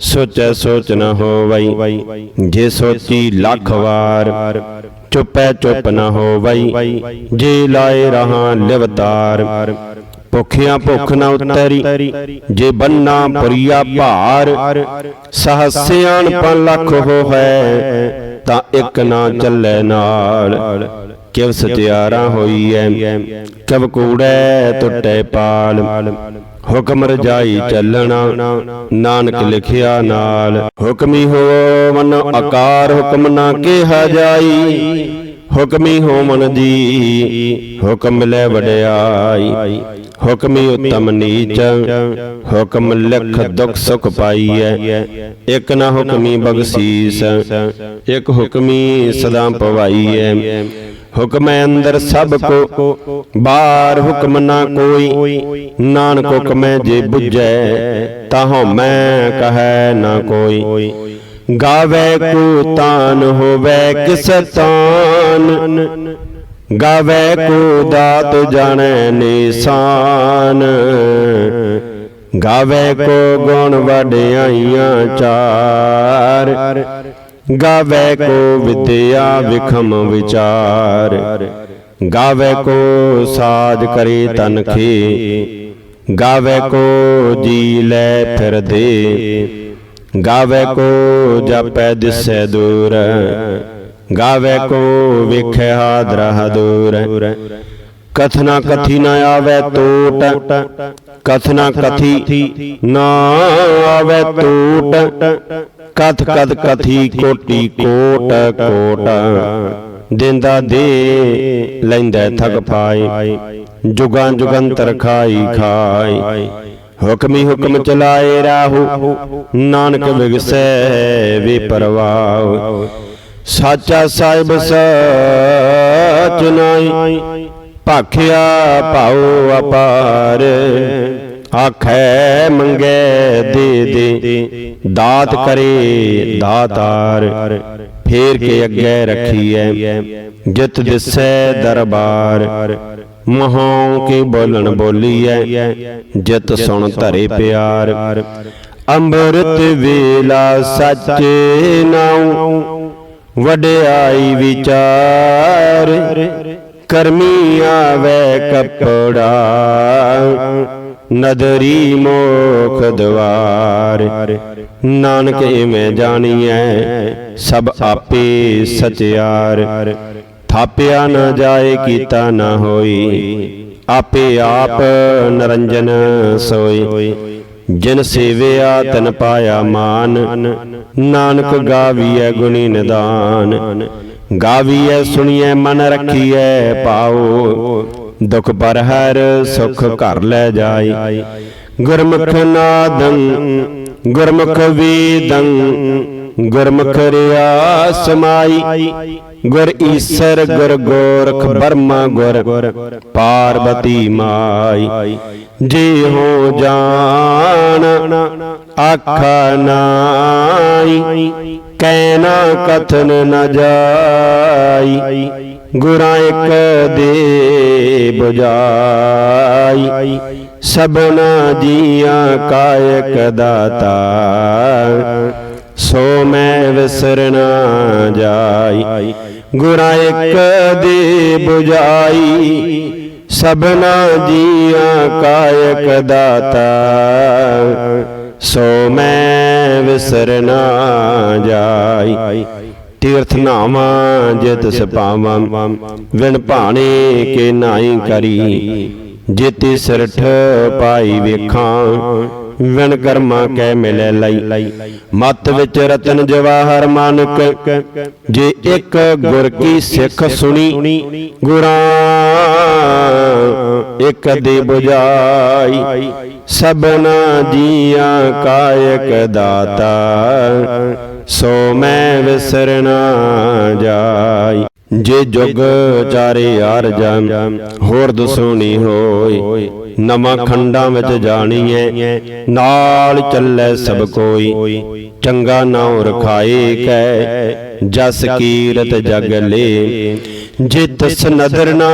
ਸੋਚੈ ਸੋਚ ਨ ਹੋਵਈ। ਜੇ ਸੋਚੀ ਲੱਖ ਵਾਰ, ਚੁੱਪੈ ਚੁੱਪ ਨ ਹੋਵਈ। ਜੇ ਲਾਏ ਰਹਾ ਲਿਵਤਾਰ, ਭੁਖਿਆ ਭੁਖ ਨ ਉਤਰੀ। ਜੇ ਬੰਨਾ ਪੁਰੀਆ ਭਾਰ, ਸਹਸਿਆਣ ਪਨ ਲੱਖ ਹੋਵੇ, ਤਾਂ ਇੱਕ ਨਾ ਚੱਲੇ ਨਾਲ। ਕਿਵ ਸਤਿਆਰਾ ਹੋਈ ਐ ਕਿਵ ਕੂੜੈ ਟੁੱਟੇ ਪਾਲ। ਹੁਕਮ ਰਜਾਈ ਚੱਲਣਾ, ਨਾਨਕ ਲਿਖਿਆ ਨਾਲ। ਹੁਕਮੀ ਹੋ ਆਕਾਰ, ਹੁਕਮ ਨਾ ਕਿਹਾ ਜਾਈ। ਹੁਕਮੀ ਹੋ ਮਨ ਹੁਕਮ ਮਿਲੇ ਵਡਿਆਈ। ਹੁਕਮੀ ਉਤਮ ਨੀਚ, ਹੁਕਮ ਲਿਖ ਦੁਖ ਸੁਖ ਪਾਈਐ। ਇਕ ਨਾ ਹੁਕਮੀ ਬਖਸ਼ੀਸ, ਇਕ ਹੁਕਮੀ ਸਦਾ ਪਵਾਈਐ। ਹੁਕਮੈ ਅੰਦਰ ਸਭ ਕੋ। ਬਾਹਰ ਹੁਕਮ ਨਾ ਕੋਈ, ਨਾਨਕ ਹੁਕਮੈ ਜੇ 부ਝੈ ਤਾਹੋ ਮੈਂ ਕਹੈ ਨਾ ਕੋਈ। ਗਾਵੇ ਕੋ ਤਾਨ ਹੋਵੇ ਕਿਸ ਤਾਨ। ਗਾਵੇ ਕੋ ਦਾਤ ਜਾਣੈ ਨਿਸ਼ਾਨ। ਗਾਵੇ ਕੋ ਗੁਣ ਵਡਿਆਈਆਂ ਚਾਰ। ਗਾਵੇ ਕੋ ਵਿਦਿਆ ਵਿਖਮ ਵਿਚਾਰ, ਗਾਵੇ ਕੋ ਸਾਜ ਕਰੇ ਤਨਖੇ ਗਾਵੇ ਕੋ ਜੀ ਲੈ ਫਿਰਦੇ ਗਾਵੇ ਕੋ ਜਪੈ ਦਿਸੈ ਦੂਰ, ਗਾਵੇ ਕੋ ਵੇਖੈ ਹਾਦਰਾ ਦੂਰ ਕਥਨਾ ਕਥੀ ਨ ਆਵੇ ਟੋਟ ਕਥਨਾ ਕਥੀ ਨਾ ਆਵੇ ਟੋਟ ਕਥ ਕਦ ਕਥੀ ਕੋਟੀ ਕੋਟ ਕੋਟ। ਦਿੰਦਾ ਦੇ ਲੈਂਦਾ ਥਕ ਪਾਏ। ਜੁਗਾਂ ਜੁਗੰਤਰ ਖਾਈ ਖਾਈ ਹੁਕਮੀ ਹੁਕਮ ਚਲਾਏ ਰਾਹੂ। ਨਾਨਕ ਵਿਗਸੈ ਵੇ ਪਰਵਾਹ। ਸਾਚਾ ਸਾਹਿਬ ਸਚ ਨਾਈ ਭਾਖਿਆ ਭਾਉ ਅਪਾਰ। ਆਖੈ ਮੰਗੇ ਦੇ ਦੇ। ਦਾਤ ਕਰੇ ਦਾਤਾਰ ਫੇਰ ਕੇ ਅੱਗੇ ਰੱਖੀਐ ਜਿਤ ਦਿਸੈ ਦਰਬਾਰ। ਮਹਾਂ ਕੇ ਬੋਲਣ ਬੋਲੀਐ ਜਿਤ ਸੁਣ ਧਰੇ ਪਿਆਰ। ਅੰਮ੍ਰਿਤ ਵੇਲਾ ਸੱਚੇ ਨਾਉ ਵਡਿਆਈ ਵਿਚਾਰ। ਕਰਮੀ ਆਵੇ ਕਪੜਾ। ਨਦਰੀ ਮੋਖ ਦਵਾਰ। ਨਾਨਕ ਇਵੇਂ ਜਾਣੀਐ, ਸਭ ਆਪੇ ਸਚਿਆਰ। ਥਾਪਿਆ ਨਾ ਜਾਏ ਕੀਤਾ ਨਾ ਹੋਈ, ਆਪੇ ਆਪ ਨਰੰਜਨ ਸੋਈ। ਜਿਨ ਸੇਵਿਆ ਤਨ ਪਾਇਆ ਮਾਨ, ਨਾਨਕ ਗਾਵੀਐ ਗੁਣੀ ਨਿਦਾਨ। ਗਾਵੀਐ ਸੁਣੀਐ ਮਨ ਰੱਖੀਐ ਪਾਓ ਦੁਖ ਪਰ ਹਰ ਸੁਖ ਘਰ ਲੈ ਜਾਈ। ਗੁਰਮੁਖ ਨਾਦੰ ਗੁਰਮੁਖ ਵੇਦੰ, ਗੁਰਮੁਖ ਰਿਆ ਸਮਾਈ ਗੁਰ ਈਸਰ, ਗੁਰ ਗੋਰਖ ਬਰਮਾ, ਗੁਰ ਪਾਰਬਤੀ ਮਾਈ। ਜੇ ਹੋ ਜਾਣ ਆਖਾ ਨਾਈ ਕਹਿਣਾ ਕਥਨ ਨ ਜਾਈ। ਗੁਰਾਂ ਇੱਕ ਦੇ ਬੁਝਾਈ ਸਭਨਾ ਜੀਆਂ ਕਾਇਕ ਦਾਤਾ। ਸੋ ਮੈਂ ਵਿਸਰਨਾ ਜਾਈ। ਗੁਰਾਂ ਇੱਕ ਦੇ ਬੁਝਾਈ। ਸਭਨਾ ਜੀਆਂ ਕਾਇਕ ਦਾਤਾ। ਸੋ ਮੈਂ ਵਿਸਰਨਾ ਜਾਈ। ਤੀਰਥ ਨਾਵਾਂ ਜੇ ਤਿਸ ਵਿਣ ਭਾਣੇ ਕੇ ਨਾਈ ਕਰੀ। ਜੇਤੀ ਸਿਰਠ ਪਾਈ ਵੇਖਾਂ, ਵਿਣ ਕਰਮਾ ਕੈ ਮਿਲੈ ਲਈ। ਮਤ ਵਿੱਚ ਰਤਨ ਜਵਾਹਰ ਮਾਨਕ, ਜੇ ਇੱਕ ਗੁਰ ਕੀ ਸਿੱਖ ਸੁਣੀ, ਗੁਰਾਂ ਇੱਕ ਦੇ 부ਜਾਈ ਸਭਨਾ ਜੀਆਂ ਕਾਇਕ ਦਾਤਾ, ਸੋ ਮੈਂ ਵਿਸਰਨਾ ਜਾਈ। ਜੇ ਜੁਗ ਚਾਰੇ ਅਰਜਾਂ ਹੋਰ ਦਸੋਣੀ ਹੋਈ ਨਵਾਂ ਖੰਡਾਂ ਵਿੱਚ ਜਾਣੀਐ ਨਾਲ ਚੱਲੇ ਸਭ ਕੋਈ। ਚੰਗਾ ਨਾਉ ਰਖਾਏ ਕੈ। ਜਸ ਕੀਰਤ ਜਗ ਲੇ। ਜੇ ਤਿਸ ਨਦਰ ਨਾ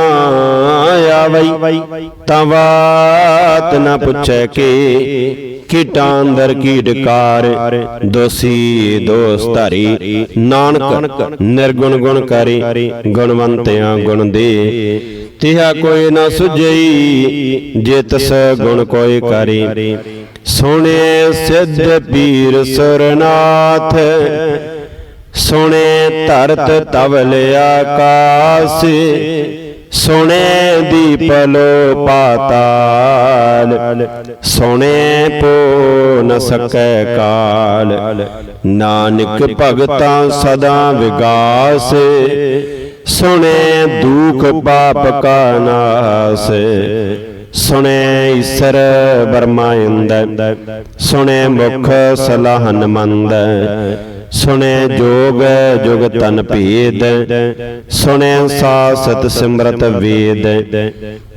ਆਵਈ। ਤਾਂ ਬਾਤ ਨਾ ਪੁੱਛੈ ਕੇ। ਕੀਟਾਂ ਅੰਦਰ ਕੀਟਕਾਰ ਦੋਸੀ ਦੋਸ ਧਾਰੀ, ਨਾਨਕ ਨਿਰਗੁਣ ਗੁਣ ਕਰੇ, ਗੁਣਵੰਤਿਆਂ ਗੁਣ ਦੇ। ਤਿਹਾ ਕੋਈ ਨਾ ਸੁਝਈ, ਜੇ ਤਸ ਗੁਣ ਕੋਈ ਕਰੇ। ਸੋਹਣੇ ਸਿੱਧ ਪੀਰ ਸੁਰਨਾਥ ਸੋਹਣੇ ਧਰਤ ਤਵਲ ਆਕਾਸ ਸੁਣੇ ਦੀਪਲੋ ਪਾਤਾਲ ਸੁਣੇ ਪੋ ਨ ਸਕੈ ਕਾਲ। ਨਾਨਕ ਭਗਤਾਂ ਸਦਾ ਵਿਗਾਸ ਸੁਣੇ ਦੁਖ ਪਾਪ ਕਾ ਨਾਸ। ਸੁਣੇ ਈਸ਼ਰ ਬਰਮਾਇੰਦ ਸੁਣੇ ਮੁਖ ਸਲਾਹਨ ਮੰਦ। ਸੁਣੈ ਜੋਗ ਜੁਗ ਤਨ ਭੇਦ ਸੁਣੇ ਸਾਸਤ ਸਿਮਰਤ ਵੇਦ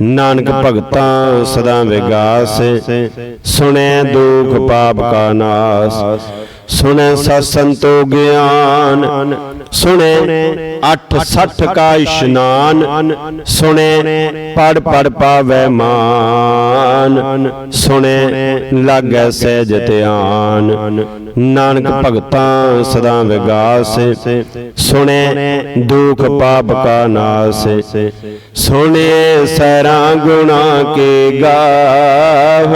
ਨਾਨਕ ਭਗਤਾਂ ਸਦਾ ਵਿਗਾਸ ਸੁਣੈ ਦੁਖ ਪਾਪ ਕਾ ਨਾਸ। ਸੁਣੇ ਸਤ ਸੰਤੋ ਗਿਆਨ, ਸੁਣੇ 860 ਕਾ ਇਸ਼ਨਾਨ, ਸੁਣੇ ਪੜ ਪੜ ਪਾਵੈ ਮਾਨ, ਸੁਣੇ ਲਾਗੈ ਸਹਿਜ ਧਿਆਨ। ਨਾਨਕ ਭਗਤਾਂ ਸਦਾ ਵਿਗਾਸ, ਸੁਣੇ ਦੁਖ ਪਾਪ ਕਾ ਨਾਸ, ਸੁਣੇ ਸਰਾਂ ਗੁਣਾ ਕੇ ਗਾਵ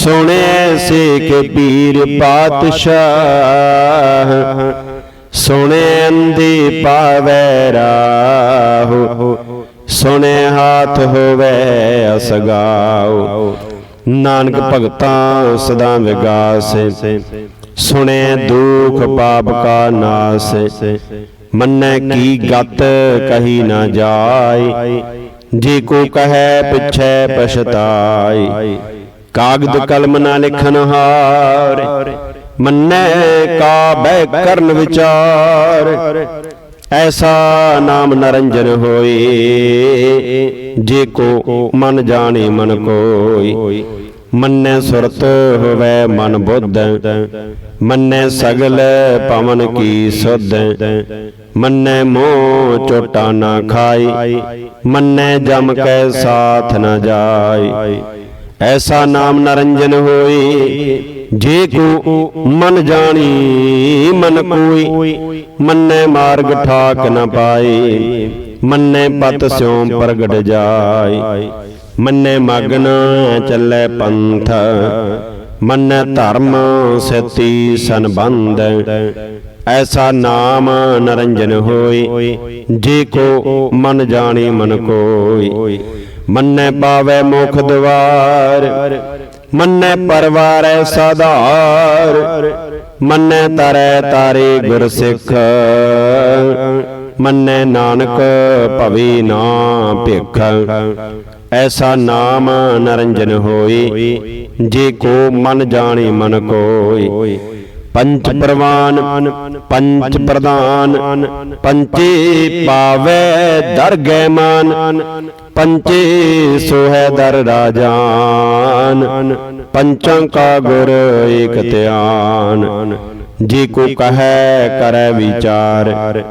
ਸੁਣੇ ਸੇਖ ਪੀਰ ਪਾਤਸ਼ਾਹ ਸੁਣੇ ਅੰਦੀ ਪਾਵੈ ਰਾਹੋ ਸੁਣੇ ਹਾਥ ਹੋਵੇ ਅਸਗਾਉ ਨਾਨਕ ਭਗਤਾਂ ਸਦਾ ਵਿਗਾਸ ਸੁਣੇ ਦੁਖ ਪਾਪ ਕਾ ਨਾਸ ਮੰਨੈ ਕੀ ਗਤ ਕਹੀ ਨਾ ਜਾਏ। ਜੇ ਕੋ ਕਹੈ ਪਿਛੈ ਪਛਤਾਈ ਕਾਗਦ ਕਲਮ ਨਾ ਲਿਖਨ ਹਾਰ। ਮੰਨੈ ਕਾ ਬੈ ਕਰਨ ਵਿਚਾਰ। ਐਸਾ ਨਾਮ ਨਰੰਜਨ ਹੋਏ ਜੇ ਕੋ ਮਨ ਜਾਣੇ ਮਨ ਕੋਈ। ਮੰਨੈ ਸੁਰਤ ਹੋਵੇ ਮਨ ਬੁੱਧ ਮੰਨੈ ਸਗਲ ਪਵਨ ਕੀ ਸੁਧ। ਮੰਨੈ ਮੋਹ ਚੋਟਾ ਨਾ ਖਾਈ ਮੰਨੈ ਜਮ ਕੈ ਸਾਥ ਨਾ ਜਾਈ। ਐਸਾ ਨਾਮ ਨਰੰਜਨ ਹੋਏ, ਜੇ ਕੋ ਮਨ ਜਾਣੀ, ਮਨ ਕੋਈ ਮੰਨੈ ਮਾਰਗ ਠਾਕ ਨ ਪਾਏ, ਮੰਨੈ ਪਤ ਸਿਉ ਪ੍ਰਗਟ ਜਾਏ। ਮੰਨੈ ਮਗਨ ਚੱਲੇ ਪੰਥ, ਮੰਨੈ ਧਰਮ ਸਤੀ ਸੰਬੰਧ। ਐਸਾ ਨਾਮ ਨਰੰਜਨ ਹੋਏ, ਜੇ ਕੋ ਮਨ ਜਾਣੀ ਮਨ ਕੋਈ ਮੰਨੈ ਪਾਵੈ ਮੁਖ ਦਵਾਰ, ਮੰਨੈ ਪਰਵਾਰੈ ਸਾਧਾਰ, ਮੰਨੈ ਤਰੈ ਤਾਰੇ ਗੁਰ ਸਿੱਖ, ਮੰਨੈ ਨਾਨਕ ਭਵੇ ਨਾ ਭਿਖ। ਐਸਾ ਨਾਮ ਨਰੰਜਨ ਹੋਈ, ਜੇ ਕੋ ਮਨ ਜਾਣੇ ਮਨ ਕੋਈ। ਪੰਚ ਪ੍ਰਵਾਨ ਪੰਚ ਪ੍ਰਦਾਨ ਪੰਚੇ ਪਾਵੇ ਦਰਗਹਿ ਮਾਨ ਪੰਚੇ ਸੋਹੈ ਦਰ ਰਾਜਾਨ ਪੰਚਾਂ ਕਾ ਗੁਰ ਏਕ ਧਿਆਨ। ਜੇ ਕੋ ਕਹੈ ਕਰੈ ਵਿਚਾਰ।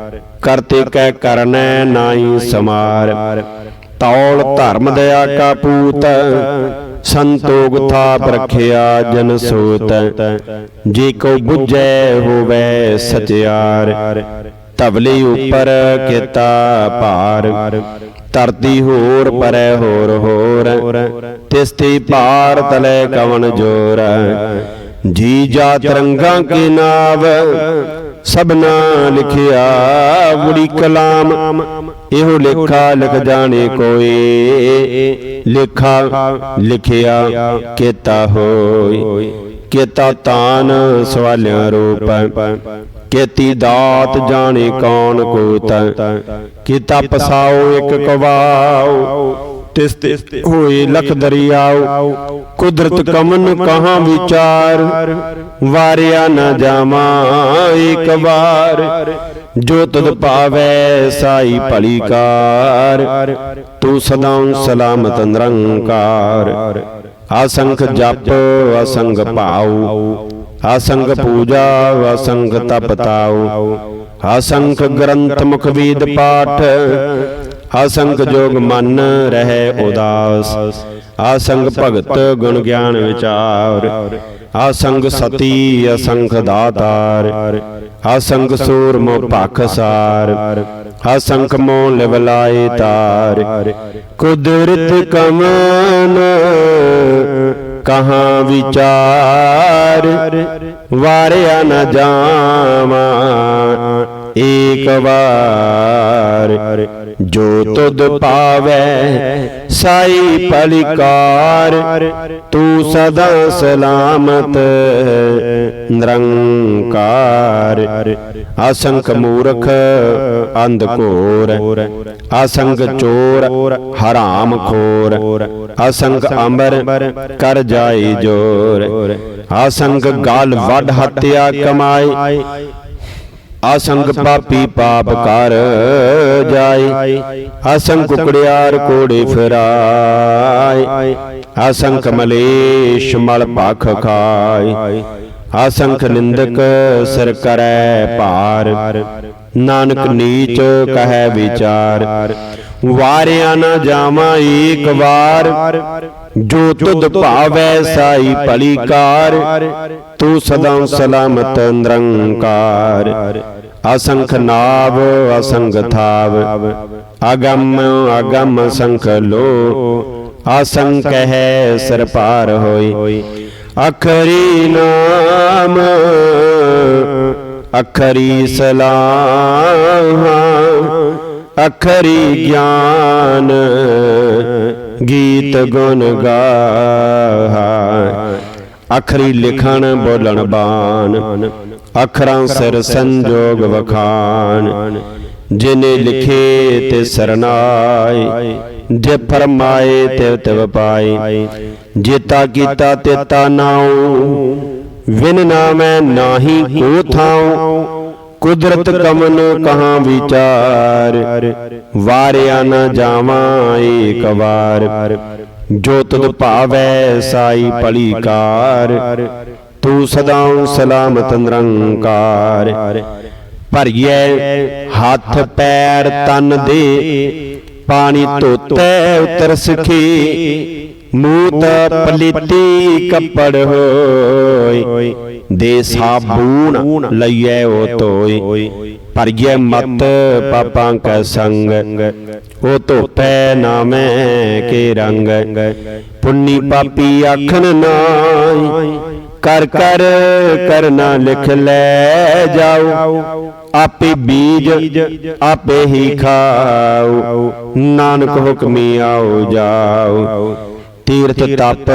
ਕਰਤੇ ਕਹਿ ਕਰਨੈ ਨਾਹੀ ਸਮਾਰ। ਤੌਲ ਧਰਮ ਦਇਆ ਕਾ ਪੂਤ। ਸੰਤੋਗ ਥਾਪ ਰਖਿਆ ਜਨ ਸੋਤ। ਜੇ ਕੋ 부ਜੈ ਹੋਵੇ ਸਚਿਆਰ ਤਵਲੇ ਉਪਰ ਕੀਤਾ ਭਾਰ। ਧਰਤੀ ਹੋਰ ਪਰੈ ਹੋਰ ਹੋਰ, ਤਿਸ ਤੇ ਭਾਰ ਤਲੇ ਕਵਨ ਜੋਰ। ਜੀ ਜਾ ਤਰੰਗਾਂ ਕੀ ਨਾਵ ਸਭਨਾ ਲਿਖਿਆ ਬੁੜੀ ਕਲਾਮ। ਇਹੋ ਲੇਖਾ ਲਿਖ ਜਾਣੇ ਕੋਏ ਲੇਖਾ ਲਿਖਿਆ ਕੀਤਾ ਹੋਈ ਕੀਤਾ ਤਾਨ ਸਵਾਲਿਆਂ ਰੂਪ ਕੀਤੀ ਦਾਤ ਜਾਣੇ ਕੌਣ ਕੋਤ ਕੀਤਾ ਪਸਾਓ ਇੱਕ ਕਵਾਓ। ਤਿਸ ਤੇ ਹੋਏ ਲਖ ਦਰਿਆਓ। ਕੁਦਰਤ ਕਮਨ ਕਹਾਂ ਵਿਚਾਰ। ਵਾਰਿਆ ਨਾ ਜਾਵਾਂ ਇੱਕ ਵਾਰ। ਜੋ ਤਦ ਪਾਵੈ ਸਾਈ ਭਲੀ ਕਾਰ। ਤੂੰ ਸਦਾ ਸਲਾਮਤ ਨਿਰੰਕਾਰ। ਆਸੰਖ ਜਪ ਅਸੰਗ ਭਾਉ। ਆਸੰਗ ਪੂਜਾ ਅਸੰਗ ਤਪ ਤਾਉ। ਆਸੰਖ ਗ੍ਰੰਥ ਮੁਖ ਵੇਦ ਪਾਠ। ਆਸੰਖ ਜੋਗ ਮਨ ਰਹਿ ਉਦਾਸ। ਆਸੰਗ ਭਗਤ ਗੁਣ ਗਿਆਨ ਵਿਚਾਰ। ਆਸੰਗ ਸਤੀ ਅਸੰਖ ਦਾਤਾਰ। ਆਸੰਗ ਸੂਰ ਮੋ ਭਖ ਸਾਰ। ਆਸੰਖ ਮੋ ਲਿਵਲਾਏ ਤਾਰ। ਕੁਦਰਤ ਕਮਨ ਕਹਾ ਵਿਚਾਰ। ਵਾਰਿਆ ਨ ਜਾਵਾਂ। ਏਕ ਵਾਰ ਜੋ ਤੁਧ ਪਾਵੈ ਸਾਈ ਪਲਿਕਾਰ, ਤੂੰ ਸਦਾ ਸਲਾਮਤ ਨਿਰੰਕਾਰ। ਅਸੰਖ ਮੂਰਖ, ਅੰਧ ਘੋਰ, ਅਸੰਖ ਚੋਰ, ਹਰਾਮ ਖੋਰ। ਅਸੰਖ ਅਮਰ ਕਰ ਜਾਏ ਜੋਰ। ਅਸੰਖ ਗਾਲ ਵੱਡ ਹੱਤਿਆ ਕਮਾਏ ਅਸੰਗ ਪਾਪੀ ਪਾਪ ਕਰ ਜਾਏ। ਅਸੰਗ ਕੁਕੜਿਆਰ ਕੋੜੇ ਫਿਰਾਏ। ਅਸੰਖ ਮਲੇਸ਼ ਮਲ ਭਖ ਖਾਏ। ਅਸੰਖ ਨਿੰਦਕ ਸਿਰ ਕਰੈ ਭਾਰ। ਨਾਨਕ ਨੀਚ ਕਹੈ ਵਿਚਾਰ। ਵਾਰਿਆ ਨਾ ਜਾਵਾਂ ਏਕ ਵਾਰ। ਜੋ ਤੁਧ ਭਾਵੈ ਸਾਈ ਭਲੀ ਕਾਰ ਤੂੰ ਸਦਾ ਸਲਾਮਤ ਨਿਰੰਕਾਰ। ਅਸੰਖ ਨਾਵ ਅਸੰਗ ਥਾਵ। ਅਗੰਮ ਅਗੰਮ ਸੰਖ ਲੋ। ਅਸੰਖ ਹੈ ਸਰ ਪਾਰ ਹੋਈ। ਅਖਰੀ ਨਾਮ। ਅਖਰੀ ਸਲਾਮ। ਅਖਰੀ ਗਿਆਨ। ਗੀਤ ਗੁਣ ਗਾਹਾ ਅਖਰੀ ਲਿਖਣ, ਬੋਲਣ ਬਾਣ। ਅਖਰਾਂ ਸਿਰ ਸੰਜੋਗ ਵਖਾਨ ਜਿਨੇ ਲਿਖੇ ਤੇ ਸਰਨਾਏ। ਜੇ ਫਰਮਾਏ ਤੇ ਤਿਵ ਪਾਏ। ਜੇਤਾ ਕੀਤਾ ਤੇਤਾ ਨਾਉ। ਵਿਨ ਨਾਮੈ ਨਾਹੀ ਕੋ ਥਾਉ। ਕੁਦਰਤ ਕਮਨ ਕਹਾਂ ਵਿਚਾਰ? ਵਾਰਿਆ ਨ ਜਾਵਾਂ ਏਕ ਵਾਰ ਜੋ ਤੁਧ ਭਾਵੈ ਸਾਈ ਭਲੀ ਕਾਰ ਤੂੰ ਸਦਾ ਸਲਾਮਤ ਨਿਰੰਕਾਰ। ਭਰੀਏ ਹੱਥ ਪੈਰ ਤਨ ਦੇ। ਪਾਣੀ ਧੋਤੈ ਉਤਰ ਸਖੀ ਮੂਤ ਪਲੀਤੀ ਕੱਪੜ ਹੋਈ। ਦੇ ਸਾਬੂਨ ਲਈਐ ਉਹ ਧੋਈ ਭਰੀਏ ਮਤ ਪਾਪਾਂ ਕੈ ਸੰਗ। ਉਹ ਧੋਪੈ ਨਾਮੈ ਕੇ ਰੰਗ। ਪੁੰਨੀ ਪਾਪੀ ਆਖਨ ਨਾਈ ਕਰ ਕਰ ਕਰਨਾ ਲਿਖ ਲੈ ਜਾਓ ਆਪੇ ਬੀਜ ਆਪੇ ਹੀ ਖਾਓ ਨਾਨਕ ਹੁਕਮੀ ਆਓ ਜਾਓ ਤੀਰਥ ਤਪ,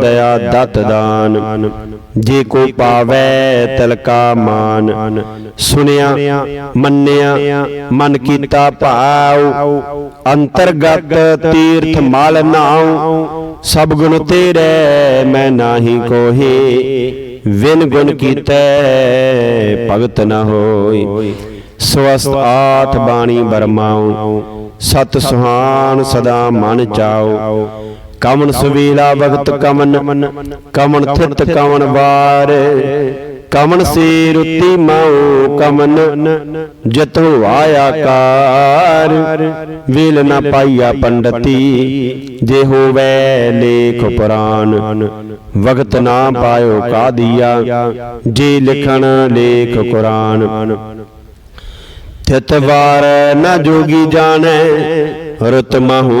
ਦਇਆ ਦਤ ਦਾਨ। ਜੇ ਕੋ ਪਾਵੈ ਤਲਕਾ ਮਾਨ, ਸੁਨਿਆ, ਮੰਨਿਆ, ਮਨ ਕੀਤਾ ਭਾਉ, ਅੰਤਰਗਤ ਤੀਰਥ ਮਲ ਨਾਉ, ਸਭ ਗੁਣ ਤੇਰੇ ਮੈਂ ਨਾਹੀ ਕੋਹੀ ਵਿਨ ਗੁਣ ਕੀਤੈ ਭਗਤ ਨਾ ਹੋਈ ਸਵਸਤ ਆਠ ਬਾਣੀ ਬਰਮਾਉ ਸਤ ਸੁਹਾਨ ਸਦਾ ਮਨ ਚਾਉ ਕਮਨ ਸੁਵੀਲਾ ਵਕਤ ਕਮਨ ਕਮਨ ਥਿਤ ਕਮਨ ਵਾਰ। ਕਮਨ ਸੇ ਰੁੱਤੀ ਮਾਉ ਕਮਨ ਜਿਤ ਹੋਆ ਕਾਰ। ਵੇਲ ਨਾ ਪਾਈਆ ਪੰਡਤੀ। ਜੇ ਹੋਵੇ ਲੇਖ ਪੁਰਾਨ ਵਕਤ ਨਾ ਪਾਇਓ ਕਾਦੀਆ। ਜੇ ਲਿਖਣ ਲੇਖ ਕੁਰਾਨ। ਤਿਤ ਵਾਰ ਨ ਜੋਗੀ ਜਾਣੈ। ਰਤ ਮਹੂ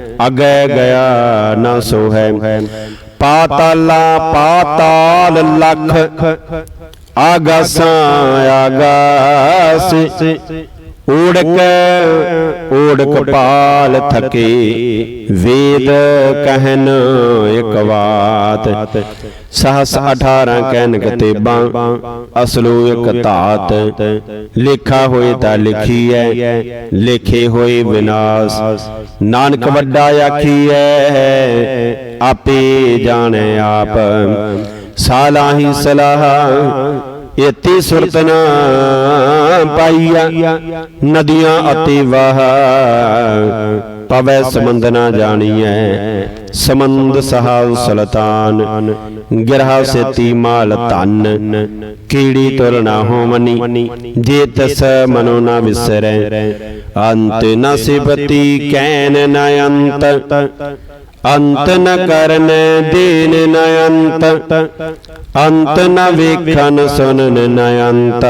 ਅਗੈ ਗਿਆ ਨਾ ਸੋ ਹੈ ਪਾਤਾਲਾ ਪਾਤਾਲ ਲਖ ਆਗਾਸਾਂ ਆਗਾਸ। ਊੜਕ ਊੜਕ ਪਾਲ ਥਕੇ ਵੇਦ ਕਹਿਨ ਇਕ ਬਾਤ ਸਹਸ 18 ਕਹਿਨ ਕਤੇਬਾਂ ਅਸਲੂ ਇਕ ਧਾਤ। ਲਿਖਾ ਹੋਏ ਤਾਂ ਲਿਖੀਐ ਲਿਖੇ ਹੋਏ ਵਿਨਾਸ਼। ਨਾਨਕ ਵੱਡਾ ਆਖੀਐ ਆਪੇ ਜਾਣੈ ਆਪ। ਸਾਲਾਹੀ। ਸਲਾਹ। ਇਤੀ ਸੁਰਤ ਪਾਈਆ, ਨਦੀਆਂ ਅਤੀ ਵਾਹ। ਪਵੈ ਸਮੰਦ ਨਾ ਜਾਣੀਐ, ਸਮੰਦ ਸਹਾ ਸੁਲਤਾਨ, ਗਿਰਹਾ ਸੇਤੀ ਮਾਲ ਧਨ। ਕੀੜੀ ਤੁਰ ਨਾ ਹੋਵਨੀ, ਜੇ ਤਸ ਮਨੋ ਨਾ ਵਿਸਰੈ। ਅੰਤ ਨ ਸਿਪਤੀ ਕੈਨ ਨ ਅੰਤ। ਅੰਤ ਨ ਕਰਨ ਦੀਨ ਨ ਅੰਤ ਅੰਤ ਨ ਵੇਖਨ ਸੁਨਨ ਨ ਅੰਤ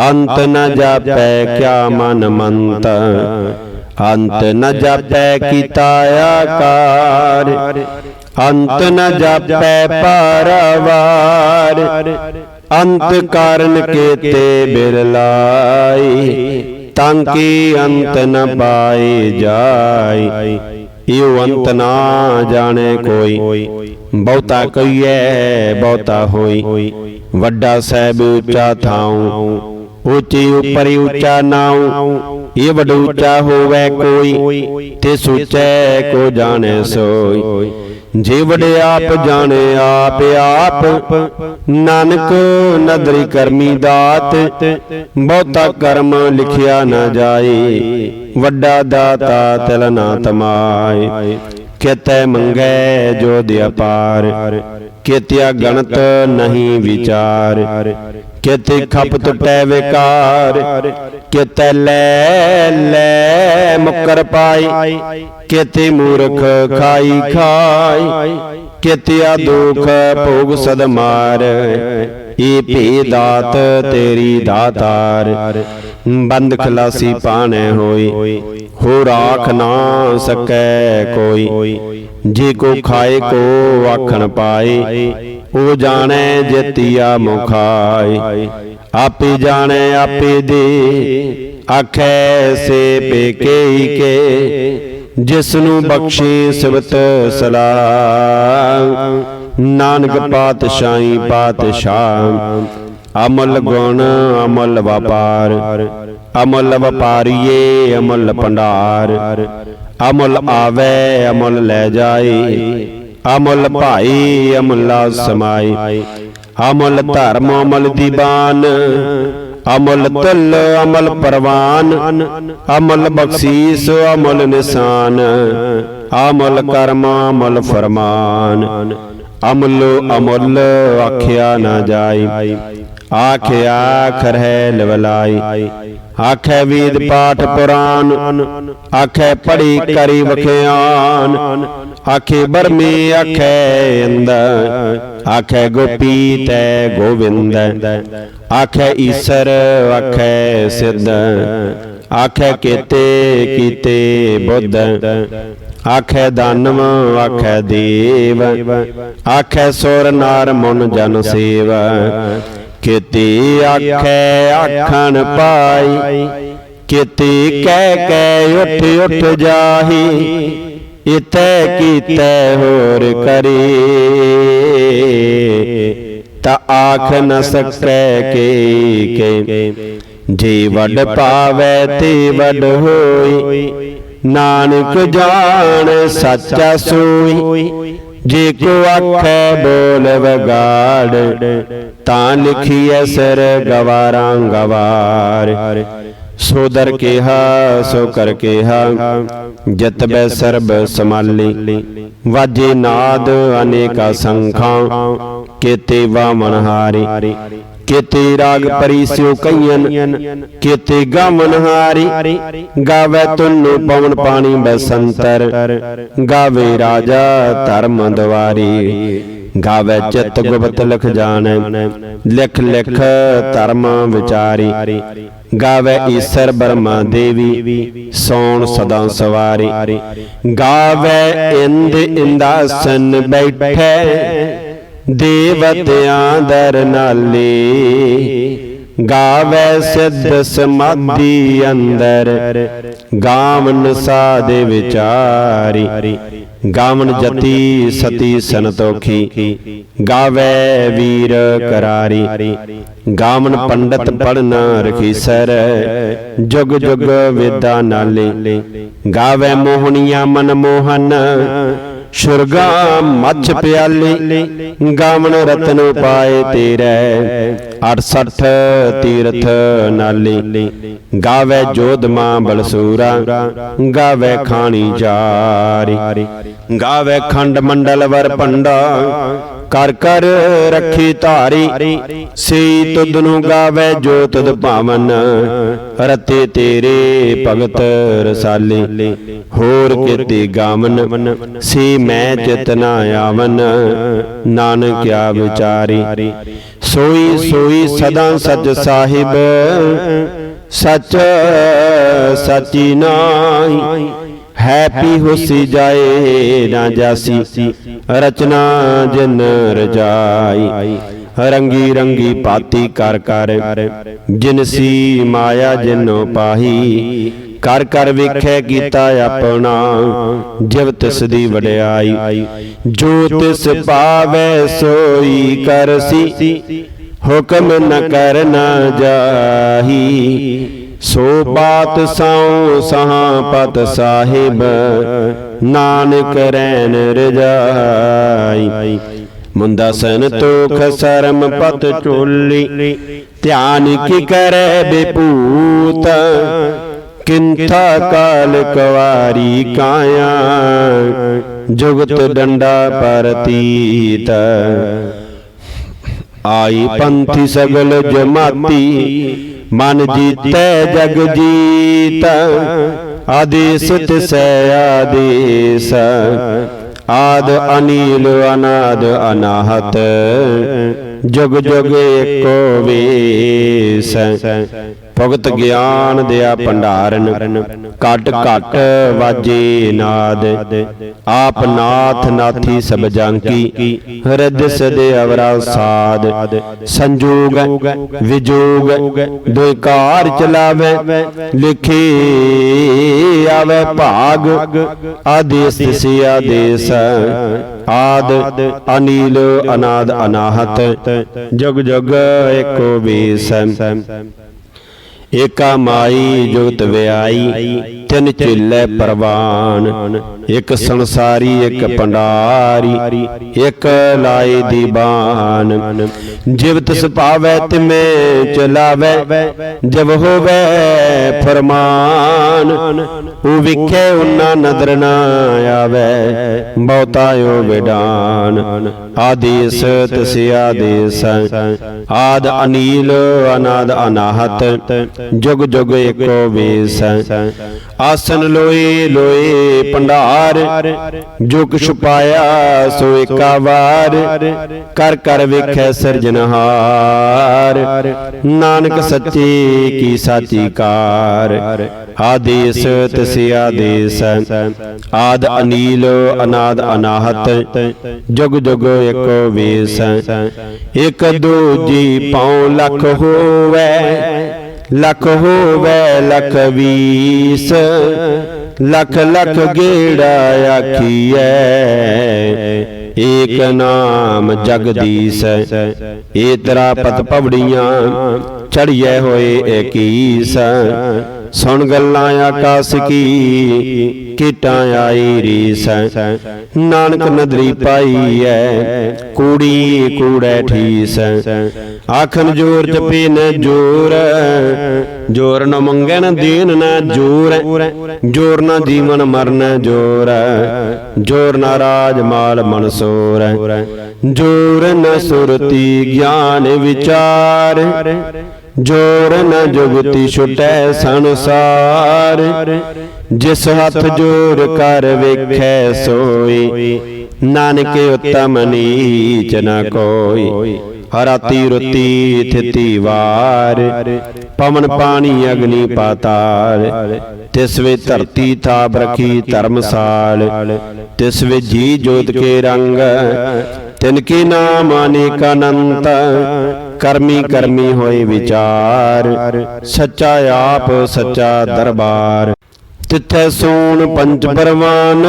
ਅੰਤ ਨ ਜਾਪੈ ਕਿਆ ਮਨ ਮੰਤ, ਅੰਤ ਨ ਜਾਪੈ ਕੀਤਾ ਆਕਾਰ, ਅੰਤ ਨ ਜਾਪੈ ਪਰਵਾਰ, ਅੰਤ ਕਾਰਨ ਕੇਤੇ ਬਿਰਲਾਈ, ਤਾਂ ਕੀ ਅੰਤ ਨ ਪਾਏ ਜਾਈ। ਇਉ ਅੰਤ ਨਾ ਜਾਣੇ ਕੋਈ। ਬਹੁਤਾ ਕਹੀਐ, ਬਹੁਤਾ ਹੋਈ। ਵੱਡਾ ਸਹਿਬ ਉੱਚਾ ਥਾਉ। ਉੱਚੀ ਉਪਰਿ ਉੱਚਾ ਨਾਉ। ਇਹ ਵੱਡ ਉੱਚਾ ਹੋਵੇ ਕੋਈ ਤੇ ਸੁਚੈ ਕੋ ਜਾਣੈ ਸੋਈ। ਜੇ ਵਡੇ ਆਪ ਜਾਣੇ ਆਪ ਆਪ ਨਾਨਕ ਨਦਰੀ ਕਰਮੀ ਦਾਤ, ਬਹੁਤਾ ਕਰਮ ਲਿਖਿਆ ਨਾ ਜਾਏ, ਵੱਡਾ ਦਾਤਾ ਤਿਲ ਨਾ ਤਮਾਏ, ਕਿਤੈ ਮੰਗੈ ਜੋ ਦਿਆਪਾਰ ਕਿਤਿਆ ਗਣਤ ਨਹੀਂ ਵਿਚਾਰ, ਕਿਤੇ ਖਪ ਟੁੱਟੈ ਵਿਕਾਰ, ਕਿਤੇ ਲੈ ਲੈ ਮੁਕਰ ਪਾਈ, ਕਿਤੇ ਮੂਰਖ ਖਾਈ ਖਾਈ, ਕਿਤਿਆ ਦੁਖ ਭੋਗ ਸਦ ਮਾਰ। ਇਹ ਭੇ ਦਾਤ ਤੇਰੀ ਦਾਤਾਰ। ਬੰਦ ਖਲਾਸੀ ਪਾਣੇ ਹੋਈ। ਹੋ ਰਾਖ ਨਾ ਸਕੈ ਕੋਈ। ਜੇ ਕੋ ਖਾਏ ਕੋ ਆਖਣ ਪਾਏ। ਉਹ ਜਾਣੈ ਜਤੀਆ ਮੁਖਾਈ ਆਪੇ ਜਾਣੈ ਆਪੇ ਦੇ। ਆਖੈ ਸੇ ਪੇਕੇ ਕੇ ਜਿਸ ਨੂੰ ਬਖਸ਼ੀ ਸਿਵਤ ਸਲਾਮ ਨਾਨਕ ਪਾਤਸ਼ਾਹੀ ਪਾਤਸ਼ਾਹ। ਅਮਲ ਗੁਣ, ਅਮਲ ਵਪਾਰ। ਅਮਲ ਵਪਾਰੀਏ, ਅਮਲ ਭੰਡਾਰ। ਅਮਲ ਆਵੇ, ਅਮਲ ਲੈ ਜਾਏ। ਅਮਲ ਭਾਈ ਅਮਲਾ ਸਮਾਏ। ਅਮਲ ਧਰਮ, ਅਮਲ ਦੀਵਾਨ। ਅਮਲ ਤੁਲ ਅਮਲ ਪਰਵਾਨ। ਅਮਲ ਬਖਸ਼ੀਸ, ਅਮਲ ਨਿਸ਼ਾਨ। ਅਮਲ ਕਰਮ, ਅਮਲ ਫਰਮਾਨ। ਅਮਲੋ ਅਮਲ ਆਖਿਆ ਨਾ ਜਾਈ। ਆਖਿਆ ਆਖਰ ਹੈ ਲਵਲਾਈ। ਆਖੇ ਵੇਦ ਪਾਠ ਪੁਰਾਨ। ਆਖੇ ਪੜੀ ਕਰੀ ਵਖਿਆਨ। ਆਖੇ ਬਰਮੇ ਆਖੇ ਅੰਦ ਆਖੇ ਗੋਪੀ ਤੈ ਗੋਵਿੰਦ। ਆਖੇ ਈਸਰ ਆਖੇ ਸਿੱਧ। ਆਖੇ ਕੀਤੇ ਕੀਤੇ ਬੁੱਧ। ਆਖੈ ਦਾਨਵ ਆਖੈ ਦੇਵ, ਆਖੈ ਸੁਰ ਨਾਰ ਮਨ ਜਨ ਸੇਵ। ਕਿਤੇ ਆਖੈ ਆਖਣ ਪਾਈ, ਕਿਤੇ ਕਹਿ ਕਹਿ ਉੱਠ ਉੱਠ ਜਾਹੀ ਇਤੈ ਕੀਤੈ ਹੋਰ ਕਰੀ। ਤਾ ਆਖ ਨ ਸਕੈ ਕੇ ਕੇ, ਜੇ ਵੱਡ ਪਾਵੈ ਤੇ ਵੱਡ ਹੋਈ ਨਾਨਕ ਜਾਣ, ਸੱਚਾ ਸੋਈ। ਜੇ ਕੋ ਆਖੈ ਬੋਲ ਵਗਾੜ, ਤਾਂ ਲਿਖੀਐ ਸਿਰ ਗਵਾਰਾਂ ਗਵਾਰ। ਸੋ ਦਰ ਕਿਹਾ, ਸੋ ਕਰ ਕਿਹਾ, ਜਤ ਬੈ ਸਰਬ ਸਮਾਲੀ ਵਾਜੇ ਨਾਦ ਅਨੇਕਾ ਸੰਖਾਂ, ਕੇਤੇ ਵਾਮਨ ਹਾਰੀ। ਕੀਤੇ ਰਾਗ ਪਰੀ ਸਿਉ ਕਈਨ ਕੀਤੇ ਗਾਵਨ ਹਾਰੀ ਗਾਵੇ ਤੁਨੂੰ ਪਵਨ ਪਾਣੀ ਬਸੰਤਰ ਗਾਵੇ ਰਾਜਾ ਧਰਮ ਦਵਾਰੀ ਗਾਵੇ ਚਿਤ ਗੁਪਤ ਲਿਖ ਜਾਣੈ ਲਿਖ ਲਿਖ ਧਰਮ ਵਿਚਾਰੀ ਗਾਵੇ ਈਸ਼ਰ ਬਰਮਾ ਦੇਵੀ ਸੋਣ ਸਦਾ ਸਵਾਰੀ ਗਾਵੇ ਇੰਦ ਇੰਦਾਸਨ ਬੈਠੇ ਦੇਵਤਿਆਂ ਦਰ ਨਾਲੇ, ਗਾਵੇ ਸਿੱਧ ਸਮਾਧੀ ਅੰਦਰ, ਗਾਵਨ ਸਾਦੇ ਵਿਚਾਰੀ, ਗਾਵਨ ਜਤੀ ਸਤੀ ਸੰਤੋਖੀ, ਗਾਵੇ ਵੀਰ ਕਰਾਰੀ, ਗਾਵਨ ਪੰਡਤ ਪੜਨਾ ਰਖੀਸਰ ਜੁਗ ਜੁਗ ਵੇਦਾ ਨਾਲੇ, ਗਾਵੇ ਮੋਹਣੀਆਂ ਮਨ ਮੋਹਨ ਸੁਰਗਾ ਮੱਛ ਪਿਆਲੇ, ਗਾਵਣ ਰਤਨ ਪਾਏ ਤੇਰੇ। 68 ਤੀਰਥ ਨਾਲੇ, ਗਾਵੇ ਜੋਧ ਮਾਂ ਬਲਸੂਰਾ, ਗਾਵੇ ਖਾਣੀ ਜਾਰੀ। ਗਾਵੇ ਖੰਡ ਮੰਡਲ ਵਰ ਪੰਡਾ ਕਰ ਕਰ ਰੱਖੀ ਧਾਰੀ ਸੇ ਤੁਧ ਨੂੰ ਗਾਵੇ ਜੋ ਤੁਧ ਭਾਵਨ ਰਤੇ ਤੇਰੇ ਭਗਤ ਰਸਾਲੇ, ਹੋਰ ਕਿਤੇ ਗਾਵਨ, ਸੇ ਮੈਂ ਚਿਤਨਾ ਆਵਨ। ਨਾਨਕਿਆ ਵਿਚਾਰੀ, ਸੋਈ ਸੋਈ ਸਦਾ ਸਚ ਸਾਹਿਬ। ਸਚ, ਸਚੀ ਨਾਈ ਹੈਪੀ ਹੋਸੀ ਜਾਏ ਨਾ ਜਾਸੀ ਰਚਨਾ ਜਿਨ ਰਜਾਈ ਰੰਗੀ ਰੰਗੀ ਪਾਤੀ ਕਰ ਕਰ ਜਿਨਸੀ ਮਾਇਆ ਜਿਨੋ ਪਾਹੀ ਕਰ ਕਰ ਵੇਖੈ ਕੀਤਾ ਆਪਣਾ ਜਿਵ ਤਿਸ ਦੀ ਵਡਿਆਈ ਜੋ ਤਿਸ ਪਾਵੈ ਸੋਈ ਕਰਸੀ ਹੁਕਮ ਨ ਕਰਨਾ ਜਾਹੀ ਸੋ ਬਾਤ ਸਉ ਸਹਾਪਤ ਸਾਹਿਬ, ਨਾਨਕ ਰੈਨ ਰਜਾਈ। ਮੁੰਦਾ ਸਨ ਤੋਖ ਸਰਮ ਪਤ ਚੋਲੀ ਧਿਆਨ ਕੀ ਕਰੈ ਬੇਪੂਤ? ਕਿੰਥਾ ਕਾਲ ਕਵਾਰੀ ਕਾਇਆ? ਜੁਗਤ ਡੰਡਾ ਪਰਤੀਤ। ਆਈ ਪੰਥੀ ਸਗਲ ਜਮਾਤੀ ਮਨ ਜੀਤੈ ਜਗ ਜੀਤ। ਆਦੇਸ ਤਿਸੈ ਆਦੇਸ। ਆਦ ਅਨੀਲ ਅਨਾਦ ਅਨਾਹਤ। ਜੁਗ ਜੁਗ ਏਕੋ ਵੇਸ। ਭਗਤ ਗਿਆਨ ਦਿਆ ਭੰਡਾਰਨ, ਘਟ ਘਟ ਵਾਜੇ ਨਾਦ। ਆਪ ਨਾਥ ਨਾਥੀ ਸਭ ਜਾਂਕੀ ਹਿਰਦ ਸਦੇ ਅਵਰਾ ਸਾਧ ਸੰਜੋਗ ਵਿਜੋਗ, ਦੁਇ ਚਲਾਵੇ, ਲਿਖੇ ਆਵੇ ਭਾਗ। ਆਦੇਸ ਤਿਸੀ ਆਦੇਸ, ਆਦ ਅਨੀਲ, ਅਨਾਦ ਅਨਾਹਤ। ਜੁਗ ਜੁਗ ਏਕੋ ਵੇਸ ਏਕਾ ਮਾਈ ਜੁਗਤ ਵਿਆਈ ਤਿੰਨ ਚਿੱਲੇ ਪਰਵਾਨ। ਇੱਕ ਸੰਸਾਰੀ, ਇੱਕ ਪੰਡਾਰੀ, ਇੱਕ ਲਾਏ ਦੀਬਾਨ ਜਿਵ ਤਿਸ ਪਾਵੈ ਚਲਾਵੈ, ਜਬ ਹੋਵੇ ਫਰਮਾਨ ਉਹ ਵਿਖੇ ਉਨਾ ਨਦਰ ਨਾ ਆਵੇ, ਬਹੁਤਾ ਓ ਵਿਡਾਨ। ਆਦੇਸ ਤਿਸ ਆਦੇਸ, ਆਦ ਅਨੀਲ, ਅਨਾਦ ਅਨਾਹਤ, ਜੁਗ ਜੁਗ ਏਕੋ ਵੇਸ। ਆਸਨ ਲੋਏ ਲੋਏ ਭੰਡਾਰ ਜੋ ਕੁਛ ਪਾਇਆ ਸੋ ਏਕਾ ਵਾਰ ਕਰ ਕਰ ਵੇਖੈ ਸਿਰਜਨਹਾਰ ਨਾਨਕ ਸੱਚੇ ਕੀ ਸਾਚੀ ਕਾਰ। ਆਦੇਸ ਤਿਸ ਆਦੇਸ, ਆਦ ਅਨੀਲ, ਅਨਾਦ ਅਨਾਹਤ, ਜੁਗ ਜੁਗ ਏਕੋ ਵੇਸ। ਇਕ ਦੂਜੀ ਪਉ ਲਖ ਹੋਵੇ ਲਖ ਹੋਵੇ, ਲਖ ਵੀਸ, ਲਖ ਲਖ ਗੇੜਾ ਆਖੀਐ। ਏਕ ਨਾਮ ਜਗਦੀਸ਼ ਏ ਤੇਰਾ ਪਤ ਪਵੜੀਆਂ ਚੜੀਐ ਹੋਏ ਏਕੀਸ। ਸੁਣ ਗੱਲਾਂ ਆਕਾਸ ਕੀ, ਕੀਟਾਂ ਆਈ ਰੀਸ ਨਾਨਕ ਨਦਰੀ ਪਾਈ ਐ ਕੂੜੀ ਕੂੜੈ ਠੀਸ ਆਖਨ ਜੋਰ ਜਪੇ ਨ ਜੋਰ ਜੋਰ ਨ ਮੰਗਣ ਦੀਨ ਨ ਜੋਰ ਜੋਰ ਨ ਜੀਵਨ ਮਰਨ ਜੋਰ ਜੋਰ ਨ ਰਾਜ ਮਾਲ ਮਨਸੂਰ ਜੋਰ ਨ ਸੁਰਤੀ ਗਿਆਨ ਵਿਚਾਰ ਜੋਰ ਨ ਜੁਗਤੀ ਛੁਟੈ ਸੰਸਾਰ। ਜਿਸ ਹੱਥ ਜੋਰ ਕਰ ਵੇਖੈ ਸੋਈ। ਨਾਨਕ ਉਤਮ ਨੀਚ ਨ ਕੋਈ। ਹਰਾਤੀ ਰੁੱਤੀ ਥਿਤੀ ਵਾਰ। ਪਵਨ ਪਾਣੀ ਅਗਨੀ ਪਾਤਾਲ। ਤਿਸ ਵੇ ਧਰਤੀ ਥਾਪ ਰਖੀ ਧਰਮਸਾਲ। ਤਿਸ ਵੇ ਜੀ ਜੋਤ ਕੇ ਰੰਗ। ਤਿਨ ਕੀ ਨਾਮ ਅਨੇਕ ਅਨੰਤ। ਕਰਮੀ ਕਰਮੀ ਹੋਏ ਵਿਚਾਰ। ਸੱਚਾ ਆਪ ਸੱਚਾ ਦਰਬਾਰ। ਤਿੱਥੈ ਸੋਣ ਪੰਜ ਪਰਵਾਨ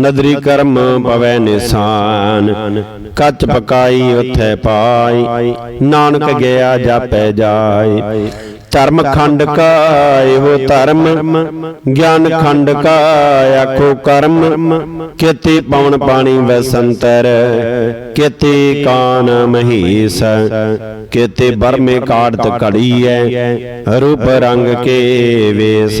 ਨਦਰੀ ਕਰਮ ਪਵੈ ਨਿਸ਼ਾਨ। ਕੱਚ ਪਕਾਈ ਉਥੈ ਪਾਈ। ਨਾਨਕ ਗਿਆ ਜਾਪੈ ਜਾਏ। ਧਰਮ ਖੰਡ ਕਾ ਇਹੋ ਧਰਮ ਗਿਆਨ ਖੰਡ ਕਾ ਆਖੋ ਕਰਮ ਕਿਤੇ ਪਵਨ ਪਾਣੀ ਵਸੰਤਰ ਕਿਤੇ ਕਾਨ ਮਹੀਸ ਕਿਤੇ ਬਰਮੇ ਕਾੜਤ ਘੜੀਐ ਰੂਪ ਰੰਗ ਕੇ ਵੇਸ।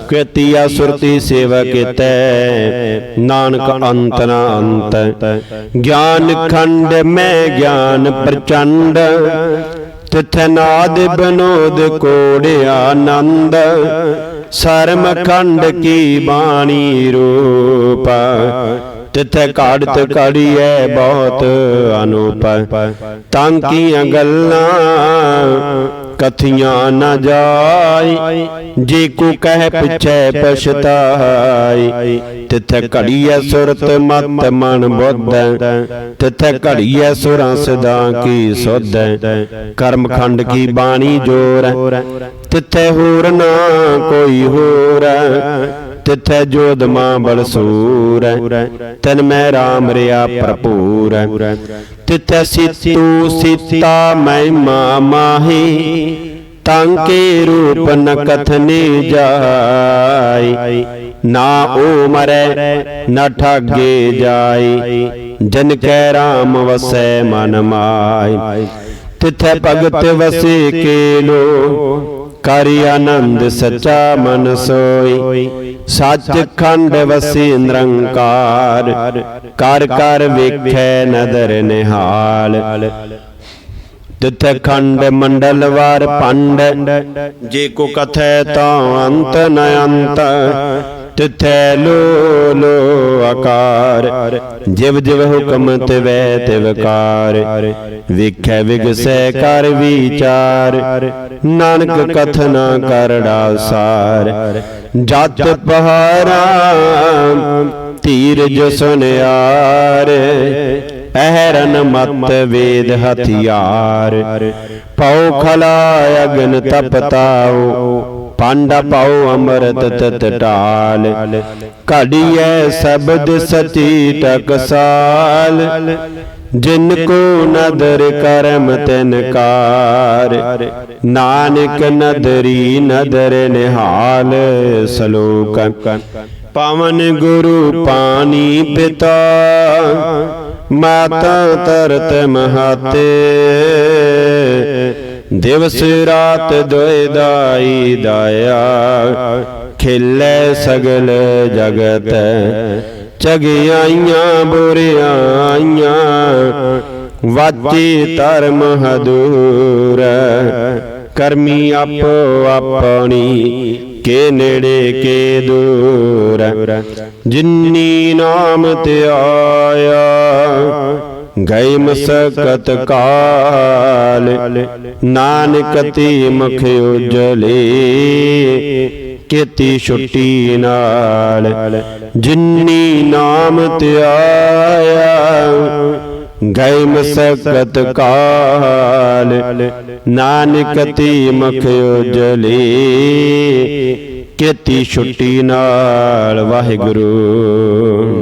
ਕਿਤਿਆ ਸੁਰਤੀ ਸੇਵਾ ਕੀਤੈ। ਨਾਨਕ ਅੰਤ ਨਾ ਅੰਤ। ਗਿਆਨ ਖੰਡ ਮੈਂ ਗਿਆਨ ਪ੍ਰਚੰਡ। ਤਿਥੈ ਨਾਦ ਬਨੋਦ ਕੋੜ ਆਨੰਦ। ਸਰਮ ਖੰਡ ਕੀ ਬਾਣੀ ਰੂਪ। ਤਿਥੈ ਕਾੜਤ ਕੜੀਐ ਬਹੁਤ ਅਨੂਪ। ਤਾਂ ਕੀਆਂ ਗੱਲਾਂ ਕਥੀਆਂ ਨਾ ਜਾਈ, ਜੇ ਕੋ ਕਹਿ ਪਿਛੈ ਪਛਤਾਈ। ਤਿਥੈ ਘੜੀਐ ਸੁਰਤ ਮਤ ਮਨ ਬੁੱਧ, ਤਿਥੈ ਘੜੀਐ ਸੁਰਾਂ ਸਦਾ ਕੀ ਸੁਧ। ਕਰਮ ਖੰਡ ਕੀ ਬਾਣੀ ਜੋਰ, ਤਿਥੈ ਹੋਰ ਨਾ ਕੋਈ ਹੋਰ। ਤਿਥੈ ਜੋਧ ਮਾਂ ਬਲਸੂਰ ਤਨ ਮੈਂ ਰਾਮ ਰਿਆ ਭਰਪੂਰ। ਤਿਥੈ ਸੀਤੂ ਸੀਤਾ ਮਹਿਮਾ ਮਾਹੀ ਤਾਂਕੇ ਰੂਪ ਨ ਕਥਨੇ ਜਾਈ। ਨਾ ਓ ਮਰੈ, ਨਾ ਠਾਗੇ ਜਾਈ। ਜਨ ਕੈ ਰਾਮ ਵਸੈ ਮਨ ਮਾਈ। ਤਿਥੈ ਭਗਤ ਵਸੇ ਕੇ ਲੋ ਕਰਿ ਆਨੰਦ ਸਚਾ ਮਨ ਸੋਈ। ਸੱਚ ਖੰਡ ਵਸੀ ਨਿਰੰਕਾਰ ਕਰ ਕਰ ਵੇਖੈ ਨਦਰ ਨਿਹਾਲ। ਤਿਥ ਖੰਡ ਮੰਡਲ ਵਾਰ ਪੰਡ, ਜੇ ਕੋ ਕਥੈ ਤਾਂ ਅੰਤ ਨ ਅੰਤ। ਤਿਥੈ ਲੋ ਲੋ ਆਕਾਰ। ਜਿਵ ਜਿਵ ਹੁਕਮ ਤਿਵੈ ਤਿਵਕਾਰ ਵੇਖੈ ਵਿਗਸੈ ਕਰ ਵਿਚਾਰ। ਨਾਨਕ ਕਥਨਾ ਕਰੜਾ ਸਾਰ ਜਤ ਪਹਾਰਾ ਧੀਰਜ ਸੁਨਿਆਰ। ਅਹਰਨ ਮਤ ਵੇਦ ਹਥਿਆਰ। ਪਉ ਖਲਾ ਅਗਨ ਤਪਤਾਓ। ਪਾਂਡਾ ਪਾਉ ਅੰਮ੍ਰਿਤ ਤਤ ਟਾਲ ਘੜੀਐ ਸ਼ਬਦ ਸਤੀ ਟਕਸਾਲ। ਜਿਨ ਕੋ ਨਦਰ ਕਰਮ ਤਿਨ ਕਾਰ। ਨਾਨਕ ਨਦਰੀ ਨਦਰ ਨਿਹਾਲ ਸਲੋਕ। ਪਵਨ ਗੁਰੂ ਪਾਣੀ ਪਿਤਾ। ਮਾਤਾ ਤਰਤ ਮਹਾਤੇ। ਦਿਵਸ ਰਾਤ ਦੋਇ ਦਾਈ ਦਾਇਆ, ਖਿਲੇ ਸਗਲ ਜਗਤ, ਚਗਿਆਈਆਂ ਬੁਰਿਆਈਆਂ ਵਾਚੀ ਧਰਮ ਹਦੂਰ, ਕਰਮੀ ਆਪੋ ਆਪਣੀ, ਕੇ ਨੇੜੇ ਕੇ ਦੂਰ, ਜਿਨੀ ਨਾਮ ਤੇ ਆਇਆ ਗਏ ਮਸਕਤ ਕਾਲ। ਨਾਨਕ ਤੀ ਮੁਖ ਉਜਲੇ ਕੀਤੀ ਛੁੱਟੀ ਨਾਲ। ਜਿੰਨੀ ਨਾਮ ਧਿਆਇਆ, ਗਏ ਮਸਕਤ ਕਾਲ। ਨਾਨਕ ਤੇ ਮੁਖ ਉਜਲੇ ਕੀਤੀ ਛੁੱਟੀ ਨਾਲ। ਵਾਹਿਗੁਰੂ।